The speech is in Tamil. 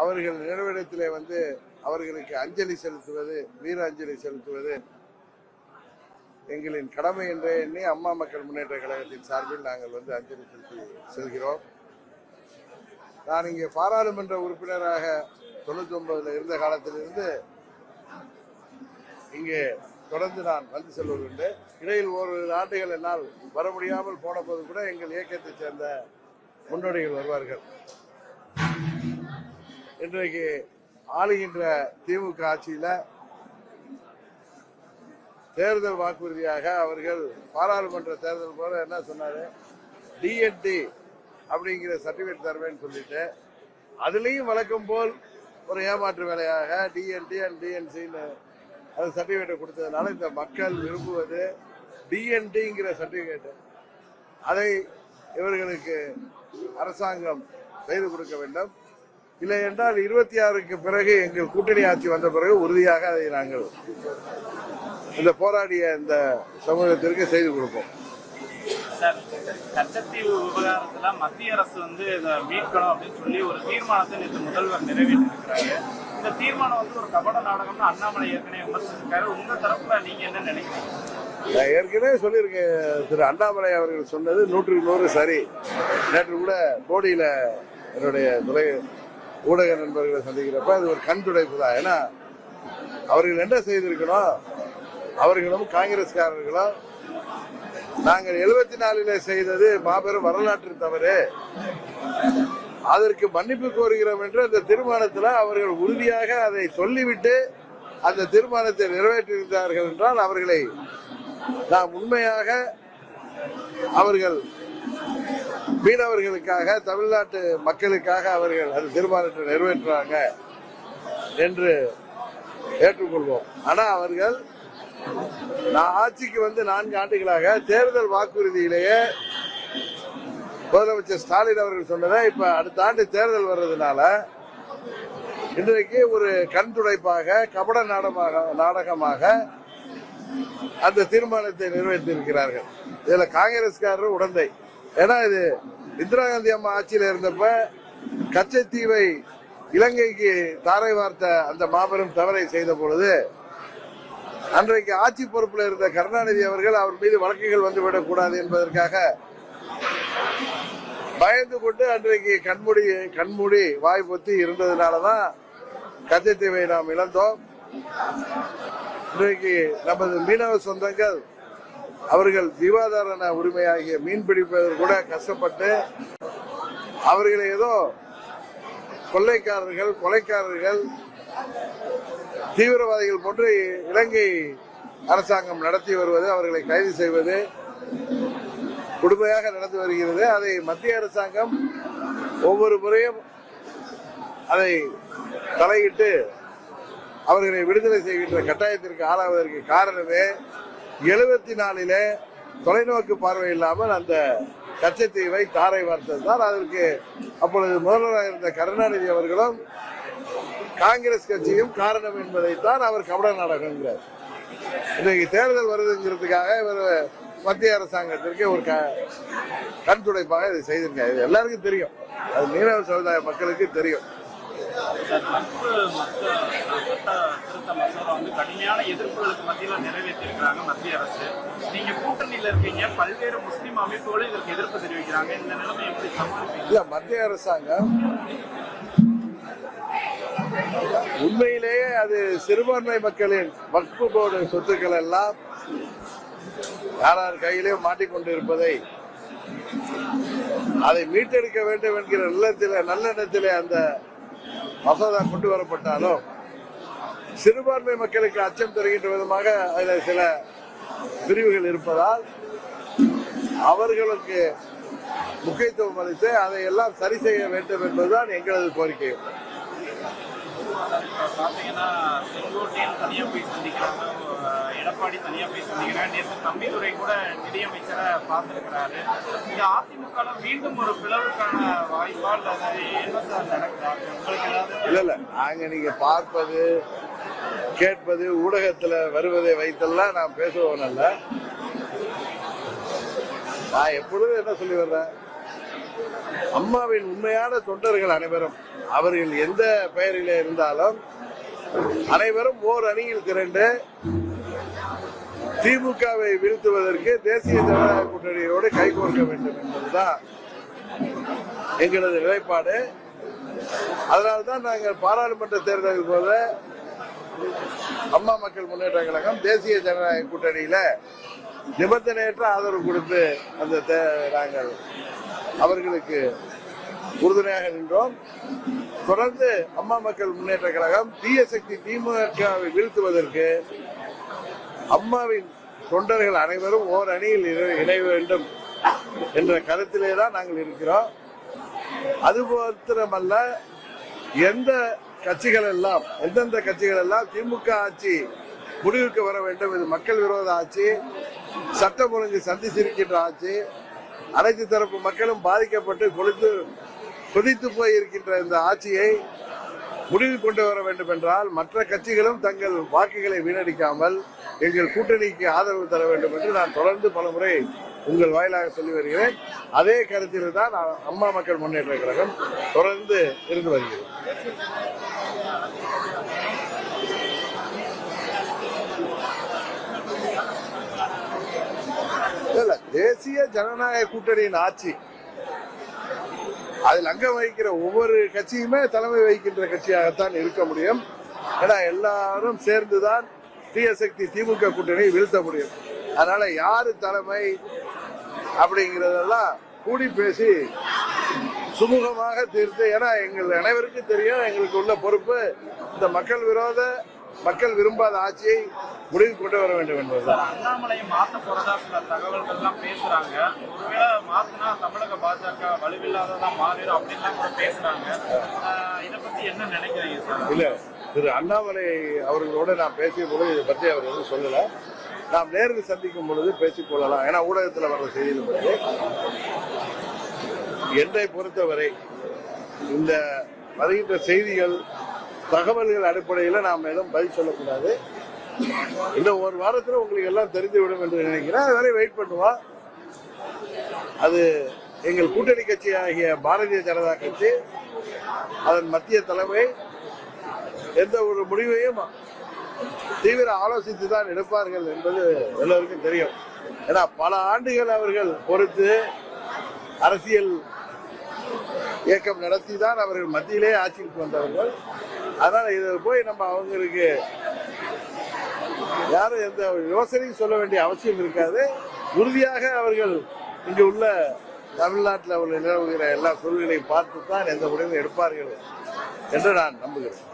அவர்கள் நினைவிடத்திலே வந்து அவர்களுக்கு அஞ்சலி செலுத்துவது வீர அஞ்சலி செலுத்துவது எங்களின் கடமை என்றே எண்ணி அம்மா மக்கள் முன்னேற்ற கழகத்தின் சார்பில் நாங்கள் வந்து அஞ்சலி செலுத்தி செல்கிறோம். நான் இங்கே பாராளுமன்ற உறுப்பினராக தொண்ணூத்தி ஒன்பதுல இருந்த காலத்திலிருந்து இங்கே தொடர்ந்து நான் வந்து செல்வதுண்டு. இடையில் ஒரு ஆண்டுகள் என்னால் வர முடியாமல் போன போது கூட எங்கள் இயக்கத்தைச் சேர்ந்த முன்னோடிகள் வருவார்கள். இன்றைக்கு ஆளுகின்ற திமுக ஆட்சியில தேர்தல் வாக்குறுதியாக அவர்கள் பாராளுமன்ற தேர்தல் போல என்ன சொன்னாரு? டிஎன்டி அப்படிங்கிற சர்டிபிகேட் தருவேன்னு சொல்லிட்டு அதுலேயும் வழக்கம் போல் ஒரு ஏமாற்று வேலையாக டிஎன்டி அண்ட் டிஎன்சின்னு அது சர்டிஃபிகேட்டை கொடுத்ததுனால இந்த மக்கள் விரும்புவது டிஎன்டிங்கிற சர்டிஃபிகேட்டு அதை இவர்களுக்கு அரசாங்கம் செய்து கொடுக்க வேண்டும். இல்லை என்றால் இருபத்தி ஆறுக்கு பிறகு எங்கள் கூட்டணி ஆட்சி வந்த பிறகு உறுதியாக அதை நாங்கள் இந்த போராடிய இந்த சமூகத்திற்கு செய்து கொடுப்போம். கச்சத்தீவு விவகாரத்துல மத்திய அரசு வந்து இதை மீட்கணும் அப்படின்னு சொல்லி ஒரு தீர்மானத்தை நேற்று முதல்வர் நிறைவேற்றிருக்கிறாரு. இந்த தீர்மானம் வந்து ஒரு கபட நாடகம்னு அண்ணாமலை ஏற்கனவே விமர்சிச்சிருக்காரு. உங்க தரப்புல நீங்க என்ன நினைக்கிறீங்க? நான் ஏற்கனவே சொல்லியிருக்கேன் திரு அண்ணாமலை அவர்கள் சொன்னது நூற்றுக்கு நூறு சரி. நேற்று கூட போடியில என்னுடைய துறை ஊடக நண்பர்களை சந்திக்கிறப்ப அது ஒரு கண் துடைப்பு தான். ஏன்னா அவர்கள் என்ன செய்திருக்கணும் அவர்களும் காங்கிரஸ்காரர்களும் நாங்கள் எழுபத்தி நாலில் செய்தது மாபெரும் வரலாற்று தவறு. அதற்கு மன்னிப்பு கோருகிறோம் என்று அந்த தீர்மானத்தில் அவர்கள் உறுதியாக அதை சொல்லிவிட்டு அந்த தீர்மானத்தை நிறைவேற்றியிருந்தார்கள் என்றால் அவர்களை நாம் உண்மையாக அவர்கள் மீனவர்களுக்காக தமிழ்நாட்டு மக்களுக்காக அவர்கள் அது தீர்மானத்தை நிறைவேற்றுறாங்க என்று ஏற்றுக்கொள்வோம். ஆனால் அவர்கள் நான் ஆட்சிக்கு வந்து நான்கு ஆண்டுகளாக தேர்தல் வாக்குறுதியிலேயே முதலமைச்சர் ஸ்டாலின் அவர்கள் சொன்னதை இப்ப அடுத்த ஆண்டு தேர்தல் வர்றதுனால இன்றைக்கு ஒரு கண் துடைப்பாக கபட நாடகமாக நாடகமாக அந்த தீர்மானத்தை நிறைவேற்றியிருக்கிறார்கள். இதுல காங்கிரஸ்காரர் உடந்தை. ஏன்னா இது இந்திரா காந்தி அம்மா ஆட்சியில் இருந்தப்ப கச்சத்தீவை இலங்கைக்கு தாரை வார்த்த அந்த மாபெரும் தவறை செய்த பொழுது அன்றைக்கு ஆட்சி பொறுப்பில் இருந்த கருணாநிதி அவர்கள் அவர் மீது வழக்குகள் வந்துவிடக் கூடாது என்பதற்காக பயந்து கொண்டு அன்றைக்கு கண்மூடி கண்மூடி வாய் பொத்தி இருந்ததுனாலதான் கச்சத்தீவை நாம் இழந்தோம். இன்றைக்கு நமது மீனவ சொந்தங்கள் அவர்கள் ஜீவாதார உரிமையாகிய மீன் பிடிப்பதில் கூட கஷ்டப்பட்டு அவர்களை ஏதோ கொள்ளைக்காரர்கள் கொலைக்காரர்கள் தீவிரவாதிகள் போன்று இலங்கை அரசாங்கம் நடத்தி வருவது அவர்களை கைது செய்வது கொடுமையாக நடந்து வருகிறது. அதை மத்திய அரசாங்கம் ஒவ்வொரு முறையும் அதை தலையிட்டு அவர்களை விடுதலை செய்கின்ற கட்டாயத்திற்கு ஆளாவதற்கு காரணமே எழுபத்தி நாலிலே தொலைநோக்கு பார்வை இல்லாமல் அந்த கச்சத்தீவை தாரை வார்த்தது தான். அதற்கு அப்பொழுது முதல்வராக இருந்த கருணாநிதி அவர்களும் காங்கிரஸ் கட்சியும் காரணம் என்பதைத்தான் அவர் கபட நாடகங்கிறார் இன்றைக்கு தேர்தல் வருதுங்கிறதுக்காக இவர் மத்திய அரசாங்கத்திற்கு ஒரு க- கண் துடைப்பாக இதை செய்திருக்காங்க இது எல்லாருக்கும் தெரியும். அது மீனவ சமுதாய மக்களுக்கு தெரியும். மற்ற மற்ற சட்ட திருத்த மசோதா வந்து கடுமையான எதிர்ப்புகளுக்கு மத்தியில் நிறைவேற்றியிருக்கிறாங்க மத்திய அரசு நீங்க கூட்டணியில் இருக்கீங்க பல்வேறு முஸ்லீம் அமைப்புகளும் இதற்கு எதிர்ப்பு தெரிவிக்கிறாங்க இந்த நிலைமை எப்படி சமாளிப்பீங்க இல்ல மத்திய அரசாங்கம் உண்மையிலேயே அது சிறுபான்மை மக்களின் வக்பு போர்டு சொத்துக்கள் எல்லாம் யாரார் கையிலேயே மாட்டிக்கொண்டு இருப்பதை அதை மீட்டெடுக்க வேண்டும் என்கிற நல்லத்திலே நல்லெண்ணத்திலே அந்த மசோதா கொண்டு வரப்பட்டாலும் சிறுபான்மை மக்களுக்கு அச்சம் தருகின்ற விதமாக அதில் சில பிரிவுகள் இருப்பதால் அவர்களுக்கு முக்கியத்துவம் அளித்து அதை எல்லாம் சரி செய்ய வேண்டும் என்பதுதான் எங்களது கோரிக்கை. பார்த்தீங்கன்னா செங்கோட்டையன் தனியாக போய் சந்திக்கிறாங்க. எடப்பாடி தனியாக போய் சந்திக்கிறாங்க நேற்று தம்பிதுரை கூட நிதியமைச்சரை பார்த்துருக்கிறாரு. இந்த அதிமுக மீண்டும் ஒரு பிளவுக்கான வாய்ப்பால் என்ன சார் நடக்குதா? உங்களுக்கு ஏதாவது இல்ல இல்ல. நாங்க நீங்க பார்ப்பது கேட்பது ஊடகத்துல வருவதை வைத்தெல்லாம் நான் பேசுபவன் அல்ல. நான் எப்பொழுதும் என்ன சொல்லி வர்றேன்? அம்மாவின் உண்மையான தொண்டர்கள் அனைவரும் அவர்கள் எந்த பெயரில் இருந்தாலும் அனைவரும் ஓர் அணியில் திரண்டு திமுகவை வீழ்த்துவதற்கு தேசிய ஜனநாயக கூட்டணியோடு கைகோர்க்க வேண்டும் என்பதுதான் எங்களது நிலைப்பாடு. அதனால்தான் நாங்கள் பாராளுமன்ற தேர்தலில் போல அம்மா மக்கள் முன்னேற்ற கழகம் தேசிய ஜனநாயக கூட்டணியில நிபந்தனையற்ற ஆதரவு கொடுத்து அந்த நாங்கள் அவர்களுக்கு உறுதுணையாக நின்றோம் தொடர்ந்து அம்மா மக்கள் முன்னேற்ற கழகம் தீய சக்தி திமுகவை வீழ்த்துவதற்கு அம்மாவின் தொண்டர்கள் அனைவரும் ஓர் அணியில் இணை- இணைய வேண்டும் என்ற கருத்திலே தான் நாங்கள் இருக்கிறோம். அது மாத்திரமல்ல எந்த கட்சிகள் எல்லாம் எந்தெந்த கட்சிகள் எல்லாம் திமுக ஆட்சி முடிவுக்கு வர வேண்டும் இது மக்கள் விரோத ஆட்சி சட்டம் ஒழுங்கு சந்திச்சிருக்கின்ற ஆட்சி அனைத்து தரப்பு மக்களும் பாதிக்கப்பட்டு கொளுத்து கொதித்து போய் இருக்கின்ற இந்த ஆட்சியை முடிவு கொண்டு வர வேண்டும் என்றால் மற்ற கட்சிகளும் தங்கள் வாக்குகளை வீணடிக்காமல் எங்கள் கூட்டணிக்கு ஆதரவு தர வேண்டும் என்று நான் தொடர்ந்து பலமுறை உங்கள் வாயிலாக சொல்லி வருகிறேன். அதே கருத்தில் தான் அம்மா மக்கள் முன்னேற்ற கழகம் தொடர்ந்து இருந்து வருகிறது இல்ல தேசிய ஜனநாயக கூட்டணியின் ஆட்சி. அதில் அங்கம் வகிக்கிற ஒவ்வொரு கட்சியுமே தலைமை வகிக்கின்ற கட்சியாகத்தான் இருக்க முடியும். ஏன்னா எல்லாரும் சேர்ந்துதான் தீயசக்தி திமுக கூட்டணியை வீழ்த்த முடியும். அதனால யாரு தலைமை அப்படிங்கறதெல்லாம் கூடி பேசி சுமூகமாக தீர்த்து ஏன்னா எங்கள் அனைவருக்கும் தெரியும் எங்களுக்கு உள்ள பொறுப்பு இந்த மக்கள் விரோத மக்கள் விரும்பாத ஆட்சியை முடிவு கொண்டு வர வேண்டும் என்பதுதான். அண்ணாமலையை மாத்த போறதா சில தகவல்கள் எல்லாம் பேசுறாங்க. ஒருவேளை மாத்தினா தமிழக பாஜக வலுவில்லாததா மாறிடும் அப்படின்லாம் கூட பேசுறாங்க. இதை பத்தி என்ன நினைக்கிறீங்க சார்? இல்ல திரு அண்ணாமலை அவர்களோட நான் பேசிய பொழுது இதை பற்றி அவர் எதுவும் சொல்லல. நாம் நேரில் சந்திக்கும் பொழுது பேசிக் கொள்ளலாம். ஏன்னா ஊடகத்தில் வர்ற செய்தியில் பற்றி. என்னை பொறுத்தவரை இந்த வருகின்ற செய்திகள் தகவல்கள் அடிப்படையில் நாம் எதுவும் பதில் சொல்லக்கூடாது. இந்த ஒரு வாரத்தில் உங்களுக்கு எல்லாம் தெரிந்துவிடும் என்று நினைக்கிறேன். அதுவரை வெயிட் பண்ணுவோம். அது எங்கள் கூட்டணி கட்சி ஆகிய பாரதிய ஜனதா கட்சி அதன் மத்திய தலைமை எந்த ஒரு முடிவையும் தீவிர ஆலோசித்து தான் எடுப்பார்கள் என்பது எல்லோருக்கும் தெரியும். ஏன்னா பல ஆண்டுகள் அவர்கள் பொறுத்து அரசியல் இயக்கம் நடத்தி தான் அவர்கள் மத்தியிலே ஆட்சிக்கு வந்தவர்கள். அதனால இதில் போய் நம்ம அவங்களுக்கு யாரும் எந்த யோசனையும் சொல்ல வேண்டிய அவசியம் இருக்காது. உறுதியாக அவர்கள் இங்கு உள்ள தமிழ்நாட்டில் அவர்கள் நிலவுகிற எல்லா சூழ்நிலையும் பார்த்து தான் எந்த முடிவும் எடுப்பார்கள் என்று நான் நம்புகிறேன்.